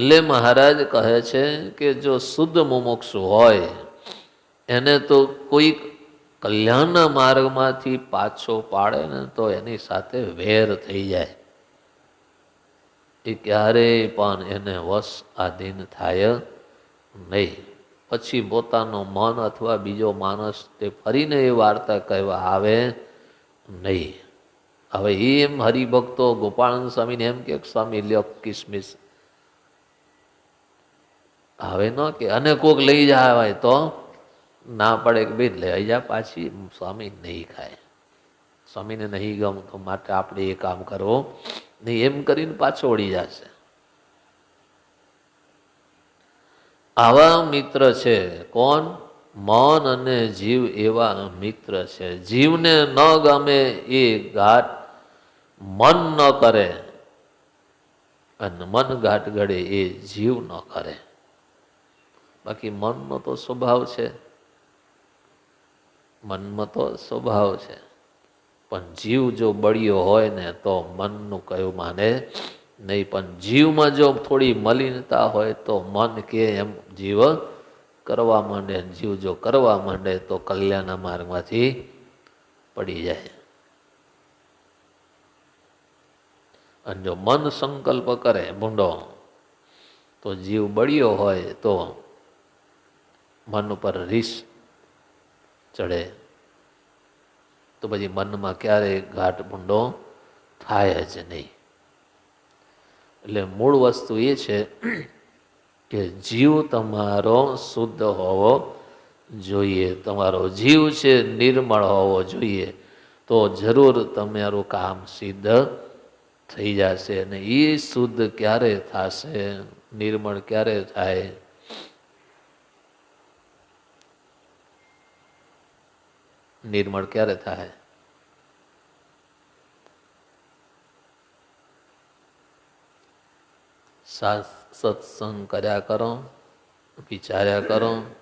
એટલે મહારાજ કહે છે કે જો શુદ્ધ મુમોક્ષ હોય, એને તો કોઈ કલ્યાણના માર્ગમાંથી પાછો પાડે ને તો એની સાથે વેર થઈ જાય. એ ક્યારેય પણ એને વશ આધીન થાય નહીં. પછી પોતાનું મન અથવા બીજો માણસ તે ફરીને એ વાર્તા કહેવા આવે નહીં. હવે એમ હરિભક્તો ગોપાળન સ્વામીને એમ કે, સ્વામી, લ્યો કિસમિસ. હવે ન કે, અને કોક લઈ જાય તો ના પડે કે ભાઈ લઈ જા પાછી, સ્વામી નહીં ખાય. સ્વામીને નહીં ગમતું માટે આપણે એ કામ કરવો નહીં એમ કરીને પાછો વળી જશે. આવા મિત્ર છે કોણ? મન અને જીવ એવા મિત્ર છે. જીવને ન ગમે એ ઘાટ મન ન કરે. અને મન ઘાટ ઘડે એ જીવ ન કરે. બાકી મનનો તો સ્વભાવ છે. મનમાં તો સ્વભાવ છે. પણ જીવ જો બળ્યો હોય ને તો મનનું કયું માને નહીં, પણ જીવમાં જો થોડી મલિનતા હોય તો મન કે એમ જીવ કરવા માંડે, જીવ જો કરવા માંડે તો કલ્યાણના માર્ગમાંથી પડી જાય. અને જો મન સંકલ્પ કરે, ભૂંડો, તો જીવ બળ્યો હોય તો મન ઉપર રીસ ચડે. તો પછી મનમાં ક્યારેય ઘાટ ભૂંડો થાય જ નહીં. એટલે મૂળ વસ્તુ એ છે કે જીવ તમારો શુદ્ધ હોવો જોઈએ. તમારો જીવ છે નિર્મળ હોવો જોઈએ. તો જરૂર તમારું કામ સિદ્ધ થઈ જશે અને એ શુદ્ધ ક્યારે થશે? નિર્મળ ક્યારે થાય? નિર્મળ रहता है સત્સંગ કર્યા કરો, વિચાર્યા કરો,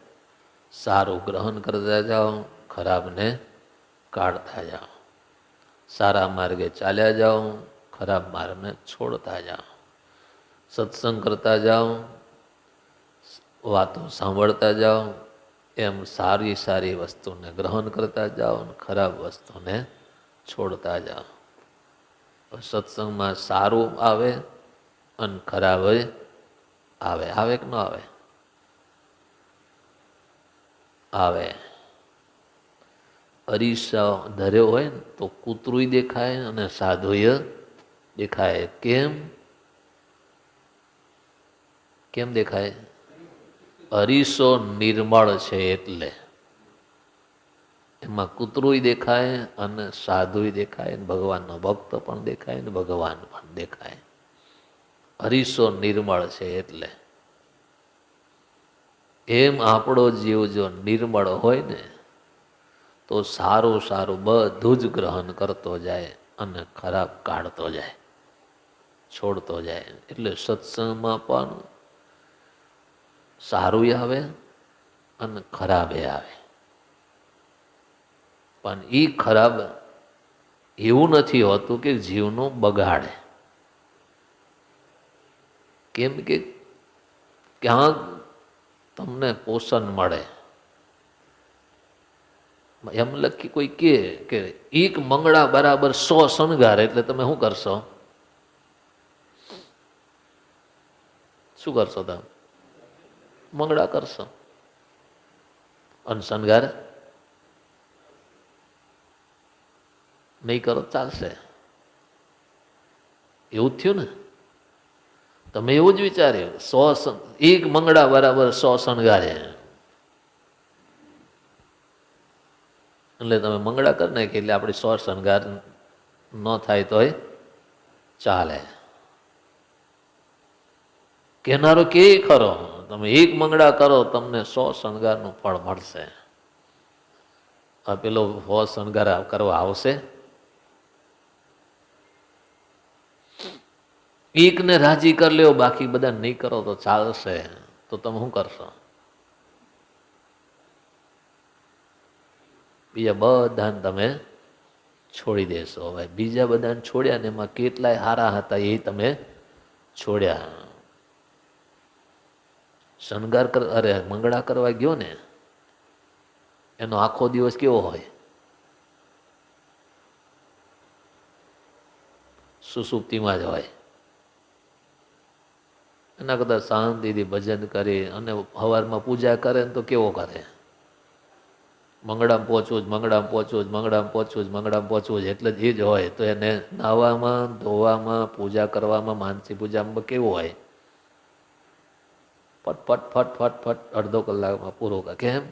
સારું ગ્રહણ કરતા જાઓ, ખરાબને કાઢતા જાઓ, સારા માર્ગે ચાલ્યા જાઓ, ખરાબ માર્ગને છોડતા જાઓ, સત્સંગ કરતા જાઓ, વાતો સાંભળતા જાઓ એમ સારી સારી વસ્તુને ગ્રહણ કરતા જાઓ અને ખરાબ વસ્તુને છોડતા જાઓ. સત્સંગમાં સારું આવે અને ખરાબ આવે. આવે કે ન આવે? આવે. અરીસા ધર્યો હોય ને તો કૂતરું દેખાય અને સાધુય દેખાય. કેમ? કેમ દેખાય? અરીસો નિર્મળ છે એટલે. એમાં કૂતરું દેખાય અને સાધુ દેખાય ભગવાનનો ભક્ત પણ દેખાય ને ભગવાન પણ દેખાય. હરીસો નિર્મળ છે એટલે. એમ આપણો જીવ જો નિર્મળ હોય ને, તો સારું સારું બધું જ ગ્રહણ કરતો જાય અને ખરાબ કાઢતો જાય, છોડતો જાય. એટલે સત્સંગમાં પણ સારું આવે અને ખરાબે આવે. પણ એ ખરાબ એવું નથી હોતું કે જીવનું બગાડે. કેમ કે ક્યાંક તમને પોષણ મળે. એમ લખી કોઈ કે કે એક મંગળા બરાબર સો શણગાર એટલે તમે શું કરશો? શું કરશો તમે? મંગળા કરશો. અને શણગાર નહીં કરો, ચાલશે. એવું થયું ને? તમે એવું જ વિચાર્યું, સો એક મંગળા બરાબર સો શણગારે એટલે તમે મંગળા કરી નાખી, એટલે આપણે સો શણગાર ન થાય તોય ચાલે. કેનારો કે ખરો, તમે એક મંગળા કરો, તમને સો શણગારનું ફળ મળશે. આ પેલો સો શણગાર કરવા આવશે. એકને રાજી કરી લ્યો, બાકી બધા નહીં કરો તો ચાલશે. તો તમે શું કરશો? બીજા બધાને તમે છોડી દેશો. હવે બીજા બધાને છોડ્યા ને એમાં કેટલાય હારા હતા એ તમે છોડ્યા. શણગાર કર, અરે, મંગળા કરવા ગયો ને, એનો આખો દિવસ કેવો હોય? સુસુપ્તિમાં જ હોય. એના કરતાં શાંતિથી ભજન કરી અને સવારમાં પૂજા કરે ને તો કેવો કરે? મંગળામાં પહોંચવું જ, મંગળામાં પહોંચવું જ, મંગળામાં પહોંચવું જ, મંગળામાં પહોંચવું જ, એટલે જ એ જ હોય. તો એને નાહવામાં, ધોવામાં, પૂજા કરવામાં, માનસી પૂજામાં કેવું હોય? ફટ ફટ ફટ ફટ ફટ, અડધો કલાકમાં પૂરો કેમ?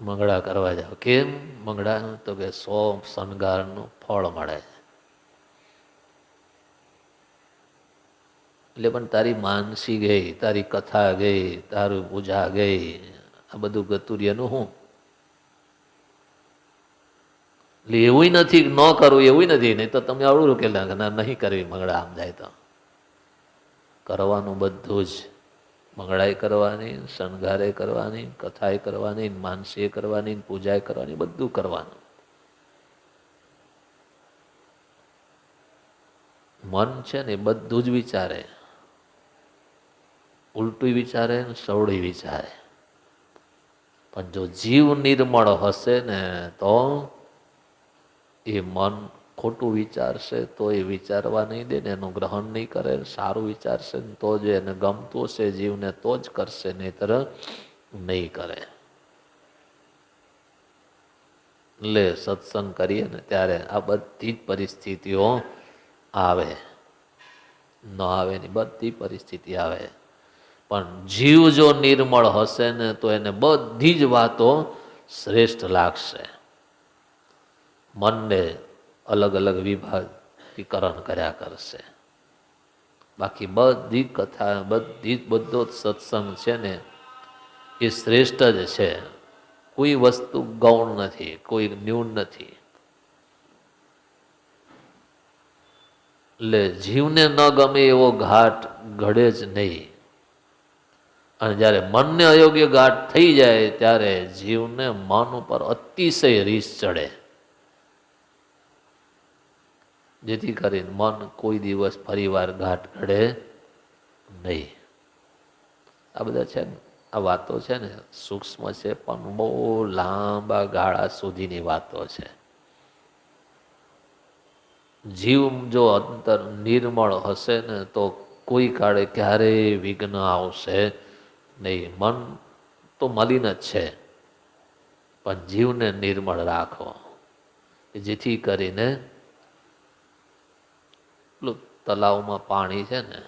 મંગળા કરવા જાવ કેમ? મંગળા તો કે સો શણગારનું ફળ મળે. એટલે પણ તારી માનસી ગઈ, તારી કથા ગઈ, તારું પૂજા ગઈ, આ બધું ગતુર્યનું હું એટલે એવું નથી ન કરવું એવું નથી. નહીં તો તમે આવડું કે નહીં કરવી મંગળા આમ જાય તો. કરવાનું બધું જ. મંગળાઈ કરવાની, શણગારે કરવાની કથાએ કરવાની માનસીએ કરવાની પૂજાએ કરવાની, બધું કરવાનું. મન છે ને બધું જ વિચારે. ઉલટું વિચારે ને સવડી વિચારે. પણ જો જીવ નિર્મળ હશે ને તો એ મન ખોટું વિચારશે તો એ વિચારવા નહીં દે ને એનું ગ્રહણ નહીં કરે, સારું વિચારશે ને તો જ એને ગમતું હશે, જીવને તો જ કરશે, નહીતર નહીં કરે. એટલે સત્સંગ કરીએ ને ત્યારે આ બધી જ પરિસ્થિતિઓ આવે. ન આવે ની બધી પરિસ્થિતિ આવે. પણ જીવ જો નિર્મળ હશે ને તો એને બધી જ વાતો શ્રેષ્ઠ લાગશે. મનને અલગ અલગ વિભાગીકરણ કર્યા કરશે. બાકી બધી કથા, બધી બધો સત્સંગ છે ને, એ શ્રેષ્ઠ જ છે. કોઈ વસ્તુ ગૌણ નથી, કોઈ ન્યૂન નથી. એટલે જીવને ન ગમે એવો ઘાટ ઘડે જ નહીં. અને જ્યારે મનને અયોગ્ય ઘાટ થઈ જાય, ત્યારે જીવને મન ઉપર અતિશય રીસ ચડે. જેથી કરીને મન કોઈ દિવસ ફરીવાર ઘાટ ઘડે નહીં. આ બધા છે ને, આ વાતો છે ને સૂક્ષ્મ છે, પણ બહુ લાંબા ગાળા સુધીની વાતો છે. જીવ જો અંતર નિર્મળ હશે ને, તો કોઈ કાળે ક્યારેય વિઘ્ન આવશે નહીં. મન તો મલિન જ છે, પણ જીવને નિર્મળ રાખો. જેથી કરીને પેલું તલાવમાં પાણી છે ને,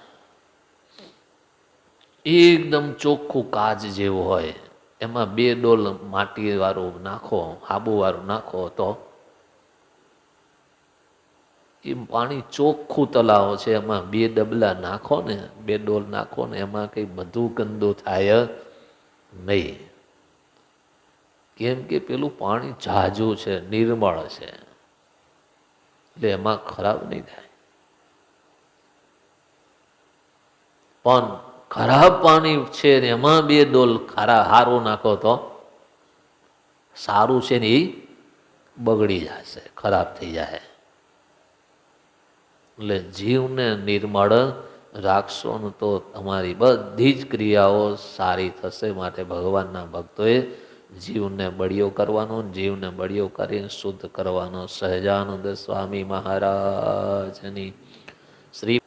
એકદમ ચોખ્ખું કાચ જેવું હોય, એમાં બે ડોલ માટી વાળું નાખો આબુ વાળું નાખો તો એ પાણી ચોખ્ખું તલાવ છે, એમાં બે ડબલા નાખો ને, બે ડોલ નાખો ને, એમાં કંઈ બધું ગંદુ થાય નહીં. કેમ કે પેલું પાણી ઝાઝું છે, નિર્મળ છે, એટલે એમાં ખરાબ નહીં થાય. પણ ખરાબ પાણી છે ને એમાં બે ડોલ ખારા હારું નાખો તો સારું છે ને એ બગડી જશે, ખરાબ થઈ જાય એટલે જીવને નિર્મળ રાખશો ને તો તમારી બધી જ ક્રિયાઓ સારી થશે માટે ભગવાનના ભક્તોએ જીવને બળિયો કરવાનો, જીવને બળિયો કરીને શુદ્ધ કરવાનો. સહજાનંદ સ્વામી મહારાજની શ્રી